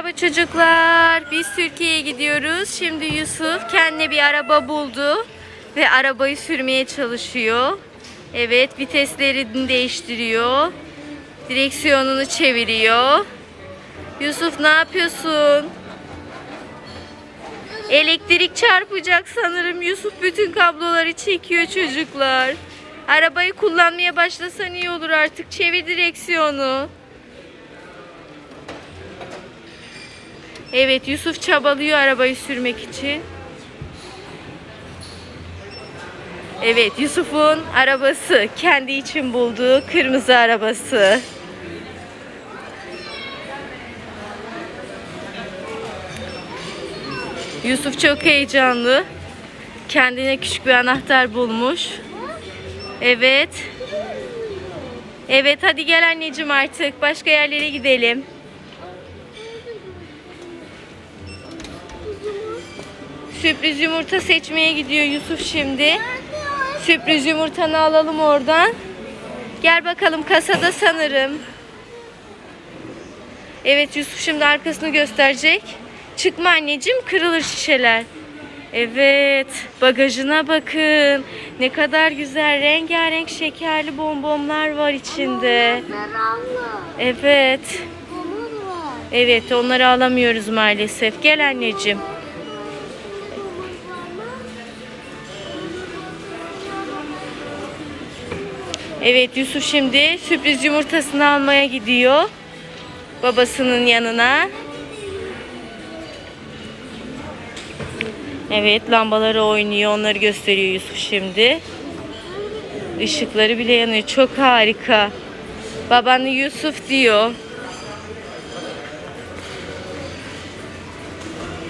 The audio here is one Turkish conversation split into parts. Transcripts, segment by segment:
Merhaba çocuklar. Biz Türkiye'ye gidiyoruz. Şimdi Yusuf kendine bir araba buldu ve arabayı sürmeye çalışıyor. Evet, viteslerini değiştiriyor. Direksiyonunu çeviriyor. Yusuf ne yapıyorsun? Elektrik çarpacak sanırım. Yusuf bütün kabloları çekiyor çocuklar. Arabayı kullanmaya başlasan iyi olur artık. Çevir direksiyonu. Evet Yusuf çabalıyor arabayı sürmek için. Evet Yusuf'un arabası kendi için bulduğu kırmızı arabası. Yusuf çok heyecanlı. Kendine küçük bir anahtar bulmuş. Evet. Evet hadi gel anneciğim artık. Başka yerlere gidelim. Sürpriz yumurta seçmeye gidiyor Yusuf şimdi. Sürpriz yumurtanı alalım oradan. Gel bakalım kasada sanırım. Evet Yusuf şimdi arkasını gösterecek. Çıkma anneciğim kırılır şişeler. Evet bagajına bakın. Ne kadar güzel rengarenk şekerli bonbonlar var içinde. Evet. Evet onları alamıyoruz maalesef. Gel anneciğim. Evet Yusuf şimdi sürpriz yumurtasını almaya gidiyor. Babasının yanına. Evet lambaları oynuyor. Onları gösteriyor Yusuf şimdi. Işıkları bile yanıyor. Çok harika. Babanı Yusuf diyor.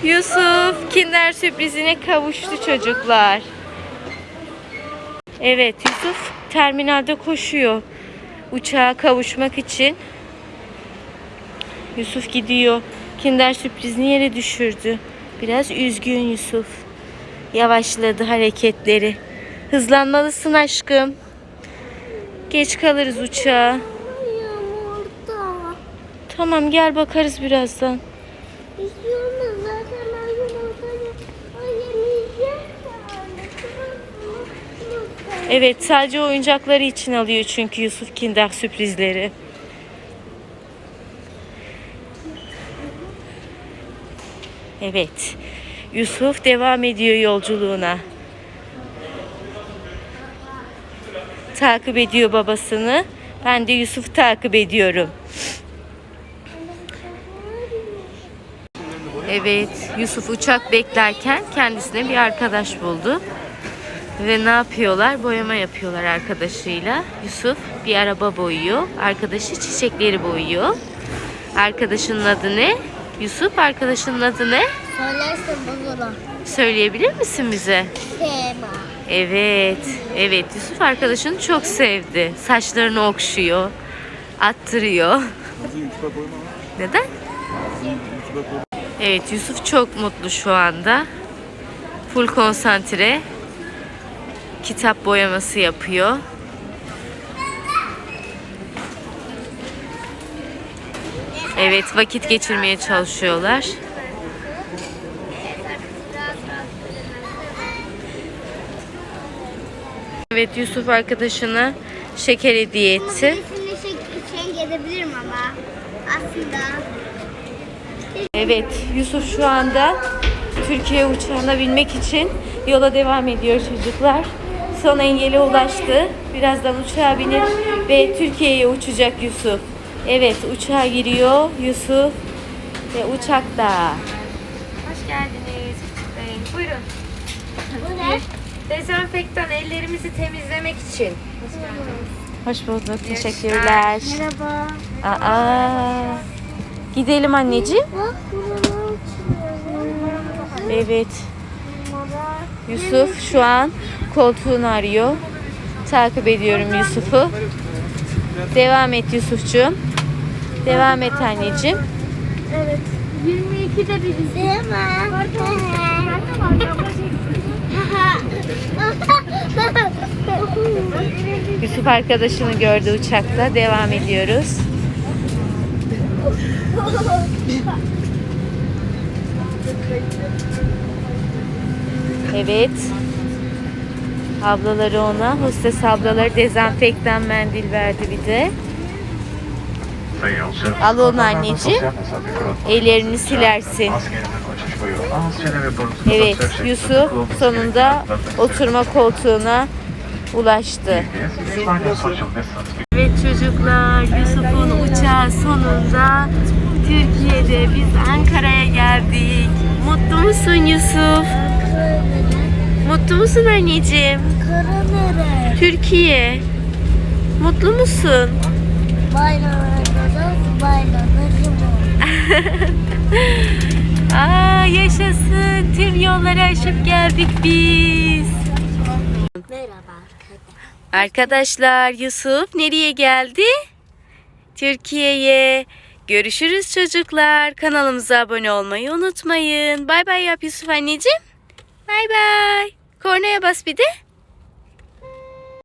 Yusuf kinder sürprizine kavuştu çocuklar. Evet Yusuf terminalde koşuyor. Uçağa kavuşmak için. Yusuf gidiyor. Kinder sürprizini yere düşürdü. Biraz üzgün Yusuf. Yavaşladı hareketleri. Hızlanmalısın aşkım. Geç kalırız uçağa. Tamam gel bakarız birazdan. İstiyorum Evet sadece oyuncakları için alıyor çünkü Yusuf Kinder sürprizleri. Evet. Yusuf devam ediyor yolculuğuna. Takip ediyor babasını. Ben de Yusuf takip ediyorum. Evet, Yusuf uçak beklerken kendisine bir arkadaş buldu. Ve ne yapıyorlar? Boyama yapıyorlar arkadaşıyla. Yusuf bir araba boyuyor. Arkadaşı çiçekleri boyuyor. Arkadaşının adı ne? Yusuf arkadaşının adı ne? Söylersin bozulur. Söyleyebilir misin bize? Sema. Evet. Evet Yusuf arkadaşını çok sevdi. Saçlarını okşuyor. Attırıyor. Neden? Evet Yusuf çok mutlu şu anda. Full konsantre. Kitap boyaması yapıyor. Evet vakit geçirmeye çalışıyorlar. Evet Yusuf arkadaşına şeker hediye etti. Birisini şey, ama. Aslında. Evet Yusuf şu anda Türkiye uçağına binmek için yola devam ediyor çocuklar. Son engele ulaştı. Birazdan uçağa binir ve Türkiye'ye uçacak Yusuf. Evet uçağa giriyor Yusuf ve uçakta. Hoş geldiniz Küçük Bey. Buyurun. Bu ne? Dezenfektan ellerimizi temizlemek için. Hoş geldiniz. Hoş bulduk. Teşekkürler. Merhaba. Aa, gidelim anneciğim. Evet. Yusuf şu an koltuğunu arıyor. Takip ediyorum Yusuf'u. Devam et Yusuf'cuğum. Devam et anneciğim. Evet. 22'de bir Değil mi? Yusuf arkadaşını gördü uçakta. Devam ediyoruz. Evet. Ablaları ona, hostes ablaları dezenfektan mendil verdi bir de. Al onu anneciğim. Ellerini silersin. Evet, Yusuf sonunda oturma koltuğuna ulaştı. Evet çocuklar, Yusuf'un uçağı sonunda Türkiye'de biz Ankara'ya geldik. Mutlu musun Yusuf? Mutlu musun anneciğim? Ankara nere? Türkiye. Mutlu musun? Bayramlarda bayramda Aa yaşasın. Tüm yolları aşıp geldik biz. Merhaba Arkadaşlar Yusuf nereye geldi? Türkiye'ye. Görüşürüz çocuklar. Kanalımıza abone olmayı unutmayın. Bay bay yap Yusuf anneciğim. Bay bay. Kornaya bas bir de.